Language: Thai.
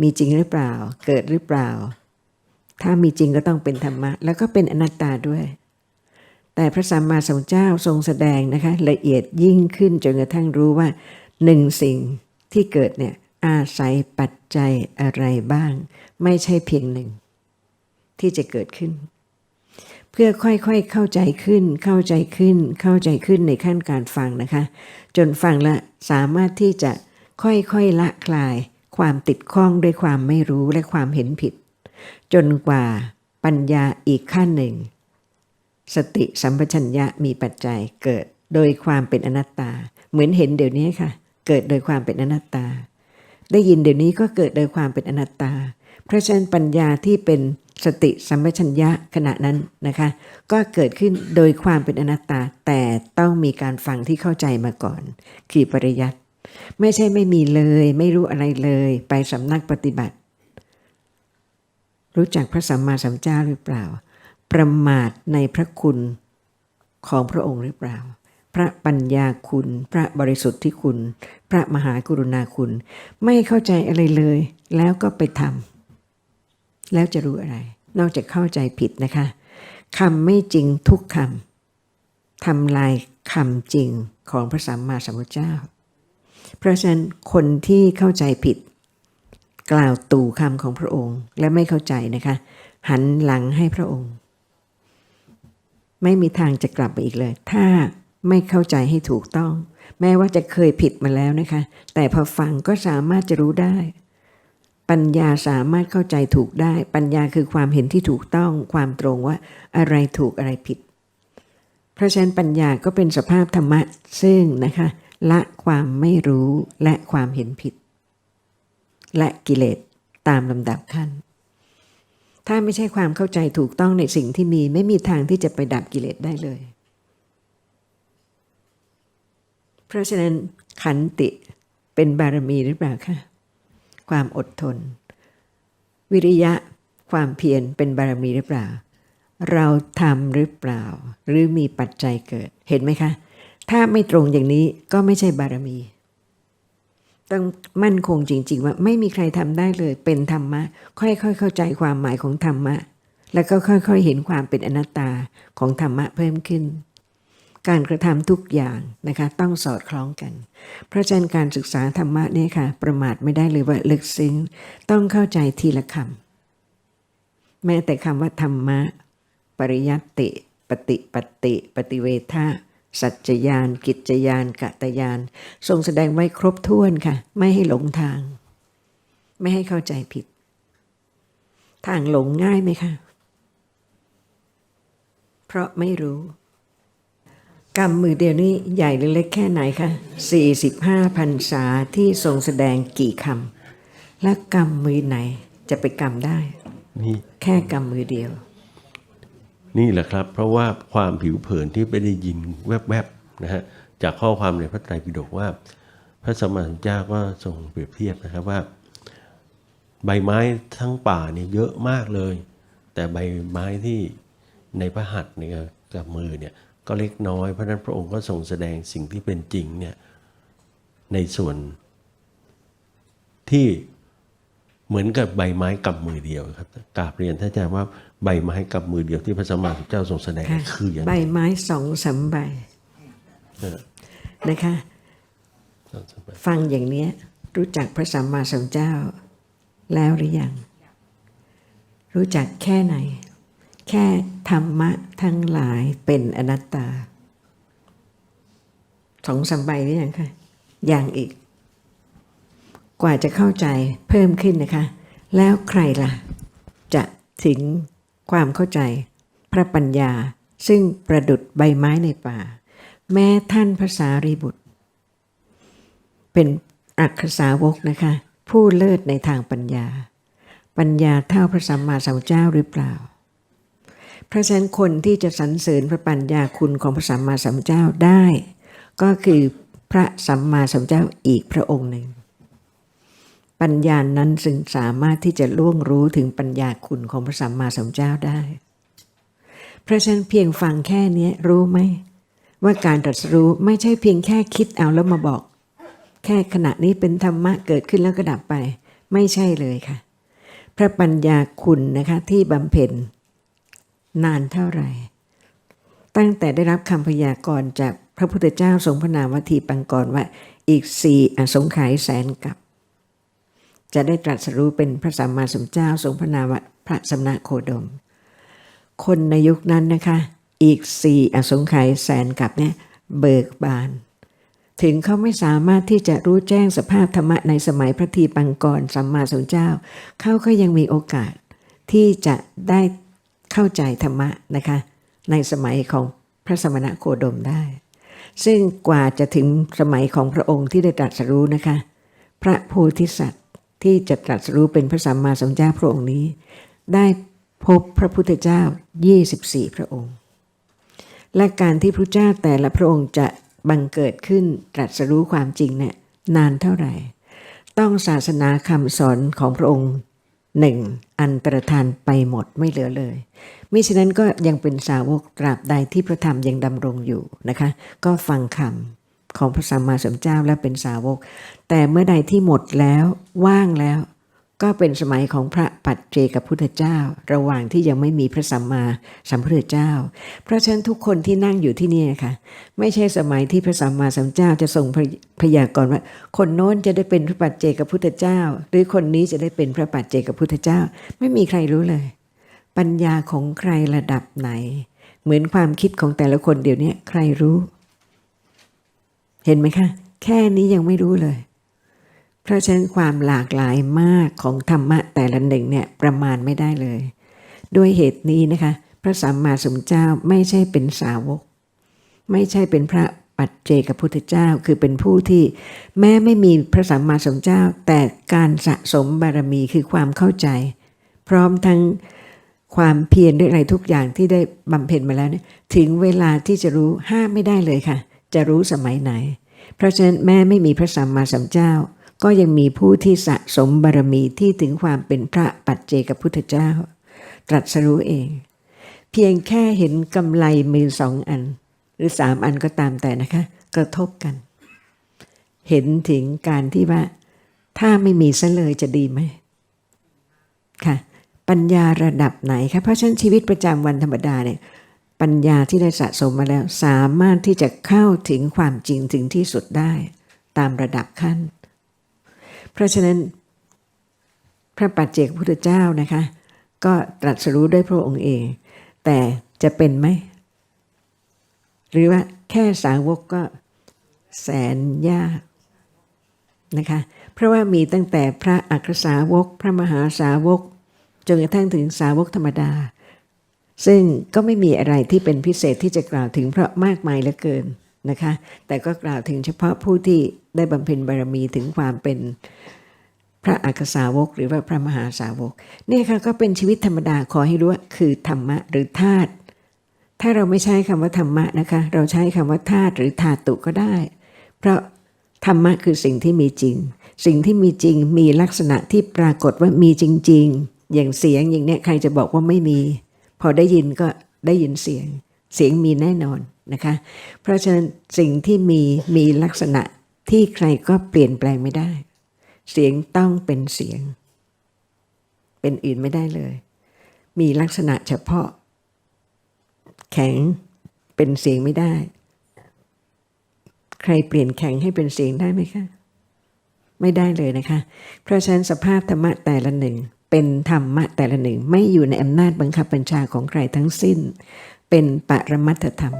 มีจริงหรือเปล่า เกิดหรือเปล่า ถ้ามีจริงก็ต้องเป็นธรรมะ แล้วก็เป็นอนัตตาด้วย แต่พระสัมมาสัมพุทธเจ้าทรงแสดงนะคะ ละเอียดยิ่งขึ้นจนกระทั่งรู้ว่าหนึ่งสิ่งที่เกิดเนี่ยอาศัยปัจจัยอะไรบ้าง ไม่ใช่เพียงหนึ่ง ที่จะเกิดขึ้น เพื่อค่อยๆเข้าใจขึ้น เข้าใจขึ้น เข้าใจขึ้นในขั้นการฟังนะคะ จนฟังและสามารถที่จะค่อยๆละคลาย ความติดข้องด้วยความไม่รู้และความเห็นผิด จนกว่าปัญญาอีกขั้นหนึ่ง สติสัมปชัญญะมีปัจจัยเกิดโดยความเป็นอนัตตา เหมือนเห็นเดี๋ยวนี้ค่ะ เกิดโดยความเป็นอนัตตา ได้ยินเดี๋ยวนี้ก็เกิดโดยความเป็นอนัตตา เพราะฉะนั้นปัญญาที่เป็นสติสัมปชัญญะขณะนั้นนะคะ ก็เกิดขึ้นโดยความเป็นอนัตตา แต่ต้องมีการฟังที่เข้าใจมาก่อน คือปริยัติ ไม่ใช่ไม่มีเลย ไม่รู้อะไรเลย ไปสำนักปฏิบัติ รู้จักพระสัมมาสัมพุทธเจ้าหรือเปล่า ประมาทในพระคุณของพระองค์หรือเปล่า พระปัญญาคุณ พระบริสุทธิ์ที่คุณ พระมหากรุณาคุณ ไม่เข้าใจอะไรเลย แล้วก็ไปทำแล้วจะรู้อะไร นอกจากเข้าใจผิดนะคะคำไม่จริงทุกคำทำลายคำจริงของพระสัมมาสัมพุทธเจ้า เพราะฉะนั้นคนที่เข้าใจผิด กล่าวตู่คำของพระองค์และไม่เข้าใจนะคะ หันหลังให้พระองค์ ไม่มีทางจะกลับไปอีกเลย ถ้าไม่เข้าใจให้ถูกต้อง แม้ว่าจะเคยผิดมาแล้วนะคะ แต่พอฟังก็สามารถจะรู้ได้ปัญญาสามารถเข้าใจถูกได้ ปัญญาคือความเห็นที่ถูกต้องความตรงว่าอะไรถูกอะไรผิด เพราะฉะนั้นปัญญาก็เป็นสภาพธรรมะซึ่งนะคะ ละความไม่รู้และความเห็นผิด และกิเลสตามลำดับขั้น ถ้าไม่ใช่ความเข้าใจถูกต้องในสิ่งที่มีไม่มีทางที่จะไปดับกิเลสได้เลย เพราะฉะนั้นขันติเป็นบารมีหรือเปล่าคะความอดทน วิริยะความเพียรเป็นบารมีหรือเปล่า เราทำหรือเปล่า หรือมีปัจจัยเกิดเห็นไหมคะ ถ้าไม่ตรงอย่างนี้ก็ไม่ใช่บารมี ต้องมั่นคงจริง ๆ ว่าไม่มีใครทำได้เลยเป็นธรรมะ ค่อยๆเข้าใจความหมายของธรรมะ แล้วก็ค่อยๆเห็นความเป็นอนัตตาของธรรมะเพิ่มขึ้น การกระทำทุกอย่างนะคะ ต้องสอดคล้องกัน เพราะฉะนั้นการศึกษาธรรมะเนี่ยค่ะ ประมาทไม่ได้เลยว่าลึกซึ้งต้องเข้าใจทีละคำแม้แต่คำว่าธรรมะ ปริยัตติปฏิปฏิ ปฏิเวทะ สัจจยาน กิจยานกตยาน ทรงแสดงไว้ครบถ้วนค่ะ ไม่ให้หลงทาง ไม่ให้เข้าใจผิด ทางหลงง่ายไหมคะ เพราะไม่รู้ กรรมมือเดียวนี้ใหญ่หรือเล็กแค่ไหนคะ45พันษาที่ทรงแสดงกี่คำและกรรมมือไหนจะไปกรรมได้นี่แค่กรรมมือเดียว นี่แหละครับ เพราะว่าความผิวเผินที่ไปได้ยินแวบๆนะฮะจากข้อความในพระไตรปิฎกว่า พระสมมาสัมพุทธเจ้าก็ทรงเปรียบเทียบนะครับว่า ใบไม้ทั้งป่าเนี่ยเยอะมากเลย แต่ใบไม้ที่ในพระหัตถ์เนี่ยกับมือเนี่ยก็เล็กน้อยเพราะฉะนั้นพระองค์ก็ทรงแสดงสิ่งที่เป็นจริงเนี่ยในส่วนที่ เหมือนกับใบไม้กับมือเดียวครับกราบเรียนท่านอาจารย์ว่าใบไม้กับมือเดียวที่พระสัมมาสัมพุทธเจ้าทรงแสดงค่ะคืออย่างใบไรไม้สองสามใบเออนะคะ ฟังอย่างเนี้ย รู้จักพระสัมมาสัมพุทธเจ้า แล้วหรือยัง รู้จักแค่ไหน แค่ธรรมะทั้งหลายเป็นอนัตตาสองสามใบหรือยังคะยังอีก กว่าจะเข้าใจเพิ่มขึ้นนะคะ แล้วใครล่ะ จะถึงความเข้าใจ พระปัญญาซึ่งประดุดใบไม้ในป่า แม้ท่านภาษารีบุตร เป็นอักขสาวกนะคะ ผู้เลิศในทางปัญญา ปัญญาเท่าพระสัมมาสัมพุทธเจ้าหรือเปล่าเพราะฉะนั้นคนที่จะสรรเสริญพระปัญญาคุณของพระสัมมาสัมพุทธเจ้าได้ ก็คือพระสัมมาสัมพุทธเจ้าอีกพระองค์หนึ่ง ปัญญานั้นซึ่งสามารถที่จะล่วงรู้ถึงปัญญาคุณของพระสัมมาสัมพุทธเจ้าได้ เพราะฉะนั้นเพียงฟังแค่นี้รู้ไหม ว่าการตรัสรู้ไม่ใช่เพียงแค่คิดเอาแล้วมาบอก แค่ขณะนี้เป็นธรรมะเกิดขึ้นแล้วก็ดับไป ไม่ใช่เลยค่ะ พระปัญญาคุณนะคะที่บำเพ็ญ นานเท่าไหร่ ตั้งแต่ได้รับคำพยากรณ์จากพระพุทธเจ้าทรงพระนามวทีปังกรว่าอีกสี่อสงไขยแสนกับ จะได้ตรัสรู้เป็นพระสัมมาสัมพุทธเจ้าทรงพระนามพระสมณะโคดม คนในยุคนั้นนะคะ อีกสี่อสงไขยแสนกับเนี่ยเบิกบาน ถึงเขาไม่สามารถที่จะรู้แจ้งสภาพธรรมะในสมัยพระทีปังกรสัมมาสัมพุทธเจ้า เขาก็ยังมีโอกาสที่จะได้เข้าใจธรรมะนะคะ ในสมัยของพระสมณะโคดมได้ ซึ่งกว่าจะถึงสมัยของพระองค์ที่ได้ตรัสรู้นะคะ พระโพธิสัตว ที่จะตรัสรู้เป็นพระสัมมาสัมพุทธเจ้าพระองค์นี้ ได้พบพระพุทธเจ้า 24 พระองค์ และการที่พระเจ้าแต่ละพระองค์จะบังเกิดขึ้นตรัสรู้ความจริงเนี่ยนานเท่าไหร่ ต้องศาสนาคำสอนของพระองค์หนึ่งอันตรธานไปหมดไม่เหลือเลยมิฉะนั้นก็ยังเป็นสาวกตราบใดที่พระธรรมยังดำรงอยู่นะคะ ก็ฟังคำ ของพระสัมมาสัมพุทธเจ้าและเป็นสาวก แต่เมื่อใดที่หมดแล้วว่างแล้ว ก็เป็นสมัยของพระปัจเจกพุทธเจ้า ระหว่างที่ยังไม่มีพระสัมมาสัมพุทธเจ้า เพราะฉะนั้นทุกคนที่นั่งอยู่ที่นี่ค่ะ ไม่ใช่สมัยที่พระสัมมาสัมพุทธเจ้าจะทรงพยพยากรณ์ว่า คนโน้นจะได้เป็นพระปัจเจกพุทธเจ้า หรือคนนี้จะได้เป็นพระปัจเจกพุทธเจ้า ไม่มีใครรู้เลย ปัญญาของใครระดับไหน เหมือนความคิดของแต่ละคนเดี๋ยวนี้ใครรู้ เห็นไหมคะ แค่นี้ยังไม่รู้เลย เพราะฉะนั้นความหลากหลายมากของธรรมะแต่ละหนึ่งเนี่ยประมาณไม่ได้เลย ด้วยเหตุนี้นะคะ พระสัมมาสัมพุทธเจ้าไม่ใช่เป็นสาวก ไม่ใช่เป็นพระปัจเจกพุทธเจ้าคือเป็นผู้ที่ แม้ไม่มีพระสัมมาสัมพุทธเจ้า แต่การสะสมบารมีคือความเข้าใจ พร้อมทั้งความเพียรด้วยอะไรทุกอย่างที่ได้บำเพ็ญมาแล้วเนี่ยถึงเวลาที่จะรู้ห้ามไม่ได้เลยค่ะ จะรู้สมัยไหน เพราะฉะนั้นแม้ไม่มีพระสัมมาสัมพุทธเจ้า ก็ยังมีผู้ที่สะสมบารมีที่ถึงความเป็นพระปัจเจกพุทธเจ้า ตรัสรู้เอง เพียงแค่เห็นกำไลมือสองอัน หรือสามอันก็ตามแต่นะคะ กระทบกัน เห็นถึงการที่ว่า ถ้าไม่มีซะเลยจะดีไหมค่ะปัญญาระดับไหนคะเพราะฉะนั้นชีวิตประจำวันธรรมดาเนี่ย ปัญญาที่ได้สะสมมาแล้ว สามารถที่จะเข้าถึงความจริงถึงที่สุดได้ ตามระดับขั้น เพราะฉะนั้น พระปัจเจกพุทธเจ้านะคะ ก็ตรัสรู้ด้วยพระองค์เอง แต่จะเป็นไหม หรือว่าแค่สาวกก็แสนยากนะคะ เพราะว่ามีตั้งแต่พระอัครสาวก พระมหาสาวกจนกระทั่งถึงสาวกธรรมดา ซึ่งก็ไม่มีอะไรที่เป็นพิเศษที่จะกล่าวถึงเพราะมากมายเหลือเกินนะคะ แต่ก็กล่าวถึงเฉพาะผู้ที่ได้บำเพ็ญบารมีถึงความเป็นพระอัคสาวกหรือว่าพระมหาสาวกเนี่ยค่ะก็เป็นชีวิตธรรมดาขอให้รู้ว่าคือธรรมะหรือธาตุถ้าเราไม่ใช้คำว่าธรรมะนะคะ เราใช้คำว่าธาตุหรือธาตุก็ได้ เพราะธรรมะคือสิ่งที่มีจริง สิ่งที่มีจริงมีลักษณะที่ปรากฏว่ามีจริง ๆ อย่างเสียงอย่างเนี้ยใครจะบอกว่าไม่มี พอได้ยินก็ได้ยินเสียง เสียงมีแน่นอนนะคะ เพราะฉะนั้นสิ่งที่มีมีลักษณะที่ใครก็เปลี่ยนแปลงไม่ได้ เสียงต้องเป็นเสียง เป็นอื่นไม่ได้เลย มีลักษณะเฉพาะ แข็งเป็นเสียงไม่ได้ ใครเปลี่ยนแข็งให้เป็นเสียงได้ไหมคะ ไม่ได้เลยนะคะ เพราะฉะนั้นสภาพธรรมะแต่ละหนึ่ง เป็นธรรมะแต่ละหนึ่งไม่อยู่ในอำนาจบังคับบัญชาของใครทั้งสิ้น เป็นปรมัตธรรม